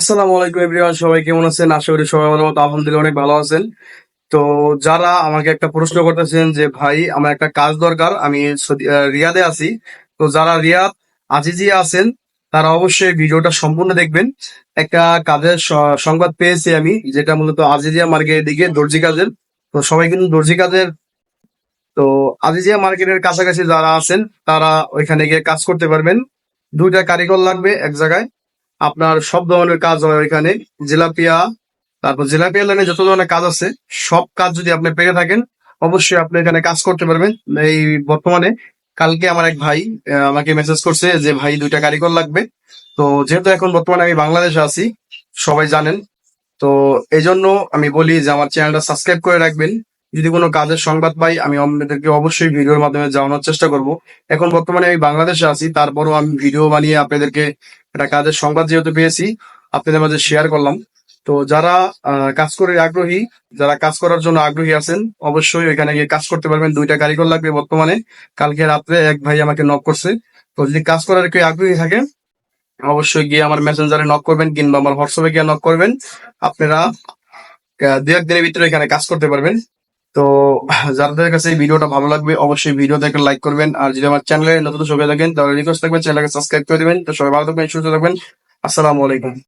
আসসালামু আলাইকুম এভরিওয়ান, সবাই কেমন আছেন? আশা করি সবাই ভালো মতো আলহামদুলিল্লাহ অনেক ভালো আছেন। তো যারা আমাকে একটা প্রশ্ন করতেছেন যে, ভাই, আমার একটা কাজ দরকার, আমি রিয়াদে আছি। তো যারা রিয়াদ আজিজিয়া আছেন, তারা অবশ্যই ভিডিওটা সম্পূর্ণ দেখবেন। একটা কাজের সংবাদ পেয়েছি আমি, যেটা মূলত আজিজিয়া মার্কেটের দিকে, দর্জি কাজের। তো সবাই কিন্তু দর্জি কাজের। তো আজিজিয়া মার্কেটের কাছাকাছি যারা আছেন, তারা ওইখানে গিয়ে কাজ করতে পারবেন। দুইটা কারিগর লাগবে এক জায়গায়। আপনার সব ধরনের কাজ হয় ওইখানে। জিলাপিয়া, তারপর জিলাপিয়া লাইনে যত ধরনের কাজ আছে, সব কাজ যদি আপনি পেয়ে থাকেন, অবশ্যই আপনি এখানে কাজ করতে পারবেন। এই বর্তমানে কালকে আমার এক ভাই আমাকে মেসেজ করছে যে, ভাই, দুইটা কারিগর লাগবে। তো যেহেতু এখন বর্তমানে আমি বাংলাদেশে আছি, সবাই জানেন। তো এই জন্য আমি বলি যে, আমার চ্যানেলটা সাবস্ক্রাইব করে রাখবেন। যদি কোনো কাজের সংবাদ পাই, আমি আপনাদেরকে অবশ্যই ভিডিওর মাধ্যমে জানানোর চেষ্টা করব। এখন বর্তমানে আমি বাংলাদেশে আছি, তারপরও আমি ভিডিও বানিয়ে আপনাদেরকে একটা কাজের সংবাদ যেহেতু পেয়েছি, আপনাদের মাঝে শেয়ার করলাম। তো যারা কাজ করে আগ্রহী, যারা কাজ করার জন্য আগ্রহী আছেন, অবশ্যই ওইখানে গিয়ে কাজ করতে পারবেন। দুইটা কারিগর লাগবে বর্তমানে। কালকে রাত্রে এক ভাই আমাকে নক করছে। তো যদি কাজ করার কেউ আগ্রহী থাকে, অবশ্যই গিয়ে আমার মেসেঞ্জারে নক করবেন, কিংবা আমার হোয়াটসঅ্যাপে গিয়ে নক করবেন। আপনারা দু একদিনের ভিতরে এখানে কাজ করতে পারবেন। তো যাদের কাছে এই ভিডিওটা ভালো লাগবে, অবশ্যই ভিডিও দেখে লাইক করবেন। আর যদি আমার চ্যানেলে নতুন সবাই থাকেন, তাহলে রিকোয়েস্ট থাকবেন চ্যানেলকে সাবস্ক্রাইব করে দেবেন। তো সবাই ভালো থাকবেন, সুস্থ থাকবেন। আসসালামু আলাইকুম।